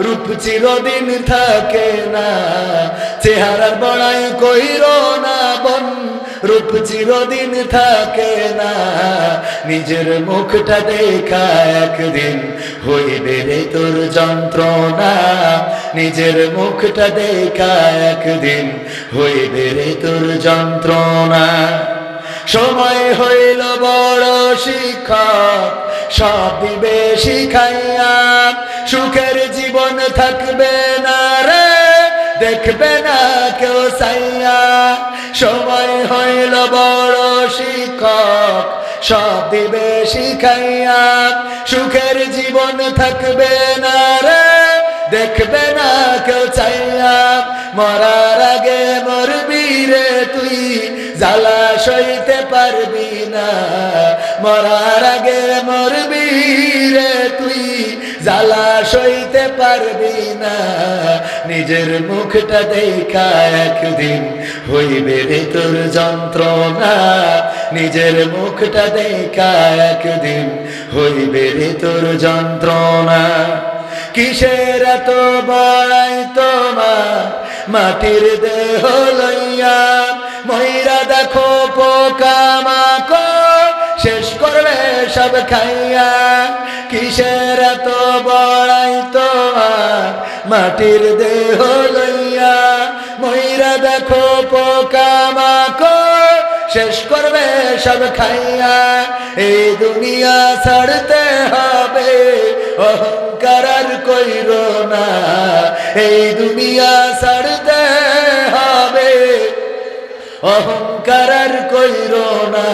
রূপ চিরদিন থাকে না। চেহারার বড়াই কইর না বন, রূপ চিরদিন থাকে না। নিজের মুখটা দেখা একদিন হইবে রে তোর যন্ত্রণা। নিজের মুখটা দেখা একদিন হইবে রে তোর যন্ত্রণা। সময় হইল বড় শিক্ষক, সব দিবে শিখাইয়া। সুখের জীবন থাকবে না রে, দেখবে না কেউ সাইয়া সময় হইল বড় শিক্ষক, সব দিবে শিখাইয়া। সুখের জীবন থাকবে না রে, দেখবে না কেউ চাইয়া মরার আগে মরবি রে তুই জ্বালা সইতে পারবি না। মরার আগে মরবি রে তুই। জ্বালা সইতে পারবি না। নিজের মুখটা দেখা একদিন হইবে রে তোর যন্ত্রণা। নিজের মুখটা দেখা একদিন হইবে রে তোর যন্ত্রণা। কিসের এত বড়াই তোমার? মাটির দেহ লইয়া ময়রা দেখো পোকা মাকো শেষ করবে সব খাইয়া। কিসের এত বড়াই তোমার? মাটির দেহ লইয়া। ময়রা দেখো পোকা মাকো শেষ করবে সব খাইয়া। এই দুনিয়া ছাড়তে হবে, অহংকার আর কইর না। এই দুনিয়া ছাড়তে অহংকার আর কইর না,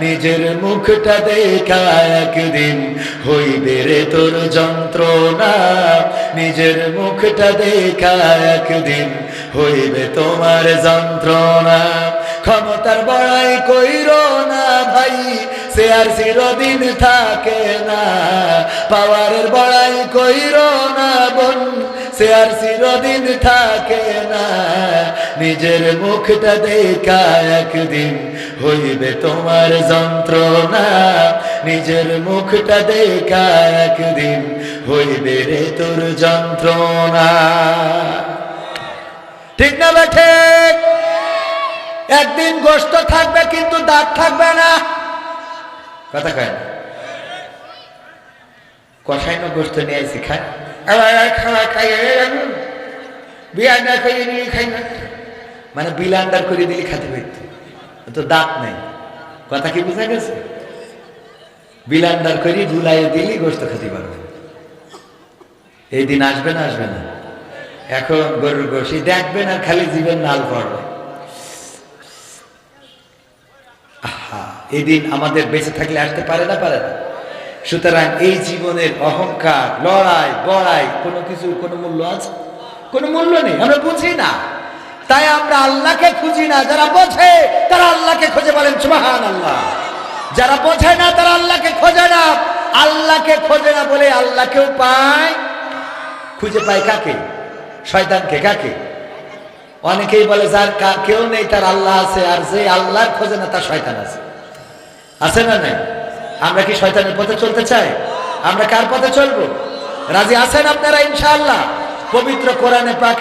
নিজের মুখটা দেখা একদিন হইবে রে তোর যন্ত্রণা। নিজের মুখটা দেখা একদিন হইবে তোমার যন্ত্রণা। ক্ষমতার বড়াই কইর না ভাই, সে আর চিরদিন থাকে না। পাওয়ারের বড়াই কইর না সে আর চিরদিন থাকে না। নিজের মুখটা দেখা একদিন হইবে তোমার যন্ত্রণা। নিজের মুখটা দেখা একদিন হইবে রে তোর যন্ত্রণা। ঠিক না বেঠে একদিন গোস্ত থাকবে কিন্তু দাঁত থাকবে না। কথা কয় না। কষাইনো গোস্ত নিয়ে খাই না নিয়ে খাই না। মানে বিল আন্ডার করে দিলে খাতে পারত। তো দাঁত নেই। কথা কি বোঝা গেছে? বিল আন্ডার করি গুলাই দিলি, গোস্ত খেতে পারবে এই দিন আসবে না আসবে না। এখন গরুর গোসি দেখবে না, খালি জীবন নাল পড়বে। আহা, এই দিন আমাদের বেঁচে থাকলে আসতে পারে না পারে না। সুতরাং এই জীবনের অহংকার, লড়াই, বড়াই, কোনো কিছু কোনো মূল্য আছে? কোনো মূল্য নেই, আমরা বুঝি না। তাই আমরা আল্লাহকে খুঁজি না, যারা বোঝে, তারা আল্লাহকে খুঁজে বলেন সুবাহান আল্লাহ যারা বোঝে না, তারা আল্লাহকে খোঁজে না। আল্লাহকে খোঁজে না বলে আল্লাহকেও পায়? খুঁজে পায় কাকে? শয়তানকে, কাকে? অনেকেই বলে, যার কেউ নেই, তার আল্লাহ আছে, আর যে আল্লাহর খোঁজে না, তার শয়তান আছে। আছে না নাই? আমরা কি শয়তানের পথে চলতে চাই? আমরা কার পথে চলবো? রাজি আছেন আপনারা ইনশাআল্লাহ? পবিত্র কোরআনে পাক